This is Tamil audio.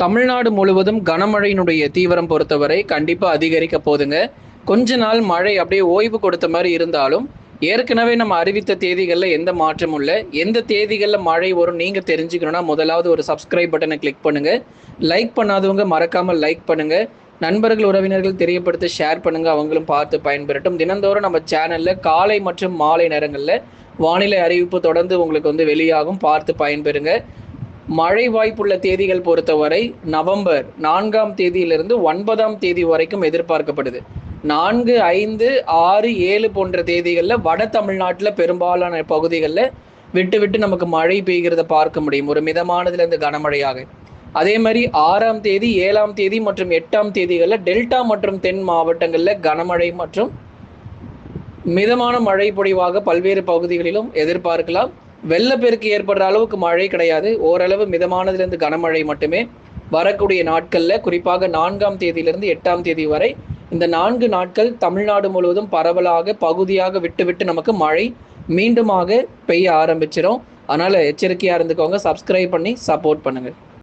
தமிழ்நாடு முழுவதும் கனமழையினுடைய தீவிரம் பொறுத்தவரை கண்டிப்பா அதிகரிக்க போதுங்க கொஞ்ச நாள் மழை அப்படியே ஓய்வு கொடுத்த மாதிரி இருந்தாலும் ஏற்கனவே நம்ம அறிவித்த தேதிகளில் எந்த மாற்றமும் இல்லை. எந்த தேதிகளில் மழை வரும் நீங்க தெரிஞ்சுக்கணும்னா முதலாவது ஒரு சப்ஸ்கிரைப் பட்டனை கிளிக் பண்ணுங்க. லைக் பண்ணாதவங்க மறக்காம லைக் பண்ணுங்க. நண்பர்கள் உறவினர்கள் தெரியப்படுத்த ஷேர் பண்ணுங்க. அவங்களும் பார்த்து பயன்பெறட்டும். தினந்தோறும் நம்ம சேனல்ல காலை மற்றும் மாலை நேரங்களில் வானிலை அறிவிப்பு தொடர்ந்து உங்களுக்கு வந்து வெளியாகும். பார்த்து பயன்பெறுங்க. மழை வாய்ப்புள்ள தேதிகள் பொறுத்தவரை நவம்பர் நான்காம் தேதியிலிருந்து ஒன்பதாம் தேதி வரைக்கும் எதிர்பார்க்கப்படுது. நான்கு ஐந்து ஆறு ஏழு போன்ற தேதிகளில் வட தமிழ்நாட்டில் பெரும்பாலான பகுதிகளில் விட்டு விட்டு நமக்கு மழை பெய்கிறத பார்க்க முடியும். ஒரு மிதமானதுலேருந்து கனமழையாக. அதே மாதிரி ஆறாம் தேதி ஏழாம் தேதி மற்றும் எட்டாம் தேதிகளில் டெல்டா மற்றும் தென் மாவட்டங்களில் கனமழை மற்றும் மிதமான மழை பொழிவாக பல்வேறு பகுதிகளிலும் எதிர்பார்க்கலாம். வெள்ளப்பெருக்கு ஏற்படுற அளவுக்கு மழை கிடையாது. ஓரளவு மிதமானதுலேருந்து கனமழை மட்டுமே வரக்கூடிய நாட்களில் குறிப்பாக நான்காம் தேதியிலிருந்து எட்டாம் தேதி வரை இந்த நான்கு நாட்கள் தமிழ்நாடு முழுவதும் பரவலாக பகுதியாக விட்டு விட்டு நமக்கு மழை மீண்டுமாக பெய்ய ஆரம்பிச்சிடும் அதனால் எச்சரிக்கையாக இருந்துக்கோங்க. சப்ஸ்கிரைப் பண்ணி சப்போர்ட் பண்ணுங்கள்